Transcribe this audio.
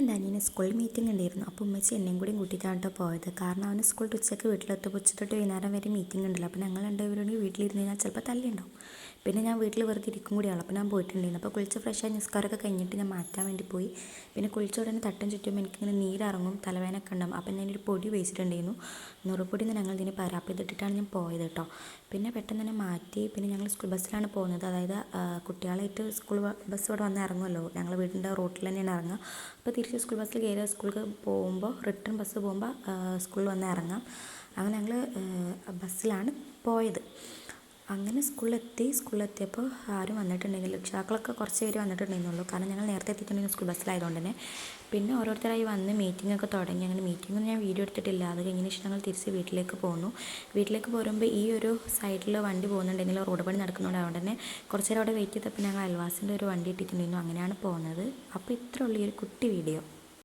എന്റെ അനിയന് സ്കൂളിൽ മീറ്റിംഗ് ഉണ്ടായിരുന്നു അപ്പോൾ ഉമ്മച്ചി എന്നെയും കൂടി കൂട്ടിയിട്ടാണ് കേട്ടോ പോയത്. കാരണം അവന് സ്കൂൾ ഉച്ചയ്ക്ക് വീട്ടിലെത്തും. ഉച്ച തൊട്ട് വൈകുന്നേരം വരെ മീറ്റിംഗ് ഉണ്ടല്ലോ അപ്പോൾ ഞങ്ങൾ രണ്ടുപേരും വീട്ടിലിരുന്ന് കഴിഞ്ഞാൽ ചിലപ്പോൾ തല്ലുണ്ടാവും പിന്നെ ഞാൻ വീട്ടിൽ വെറുതെ ഇരിക്കും കൂടിയാണ് അപ്പോൾ ഞാൻ പോയിട്ടുണ്ടായിരുന്നു. അപ്പോൾ കുളിച്ച് ഫ്രഷായി നിസ്കാരമൊക്കെ കഴിഞ്ഞിട്ട് ഞാൻ മാറ്റാൻ വേണ്ടി പോയി. പിന്നെ കുളിച്ച ഉടനെ തട്ടം ചുറ്റും എനിക്കിങ്ങനെ നീരിറങ്ങും തലവേനൊക്കെ ഉണ്ടാകും അപ്പോൾ ഞാനൊരു പൊടി ഉപയോഗിച്ചിട്ടുണ്ടായിരുന്നു. നുറുപ്പൊടി എന്ന് ഞങ്ങൾ ഇതിനെ ചെയ്തിട്ടാണ് ഞാൻ പോയത് കേട്ടോ പിന്നെ പെട്ടെന്ന് തന്നെ മാറ്റി. പിന്നെ ഞങ്ങൾ സ്കൂൾ ബസ്സിലാണ് പോകുന്നത്. അതായത് കുട്ടികളായിട്ട് സ്കൂൾ ബസ് ഇവിടെ വന്ന് ഇറങ്ങുമല്ലോ ഞങ്ങൾ വീടിന്റെ റോട്ടിൽ തന്നെയാണ് ഇറങ്ങുക. അപ്പോൾ തിരിച്ച് സ്കൂൾ ബസ്സിൽ കയറി സ്കൂളിൽ പോകുമ്പോൾ റിട്ടേൺ ബസ് പോകുമ്പോൾ സ്കൂളിൽ വന്ന് ഇറങ്ങാം. അങ്ങനെ ഞങ്ങൾ ബസ്സിലാണ് പോയത്. അങ്ങനെ സ്കൂളിലെത്തി സ്കൂളിലെത്തിയപ്പോൾ ആരും വന്നിട്ടുണ്ടെങ്കിൽ രക്ഷിതാക്കളൊക്കെ കുറച്ച് പേര് വന്നിട്ടുണ്ടായിരുന്നുള്ളൂ. കാരണം ഞങ്ങൾ നേരത്തെ എത്തിയിട്ടുണ്ടെങ്കിൽ സ്കൂൾ ബസ്സിലായതുകൊണ്ട് തന്നെ പിന്നെ ഓരോരുത്തരായി വന്ന് മീറ്റിംഗ് ഒക്കെ തുടങ്ങി. അങ്ങനെ മീറ്റിംഗ് ഞാൻ വീഡിയോ എടുത്തിട്ടില്ല. അത് കഴിഞ്ഞതിന് ശേഷം ഞങ്ങൾ തിരിച്ച് വീട്ടിലേക്ക് പോന്നു. വീട്ടിലേക്ക് പോരുമ്പോൾ ഈ ഒരു സൈഡിൽ വണ്ടി പോകുന്നുണ്ടെങ്കിൽ റോഡ് പണി നടക്കുന്നുണ്ട് അതുകൊണ്ട് തന്നെ കുറച്ച് നേരം അവിടെ വെയിറ്റ് ചെയ്തപ്പോൾ ഞങ്ങൾ അൽവാസിന്റെ ഒരു വണ്ടി ഇട്ടിട്ടുണ്ടായിരുന്നു. അങ്ങനെയാണ് പോകുന്നത്. അപ്പോൾ ഇത്രയുള്ള ഈ ഒരു കുട്ടി വീഡിയോ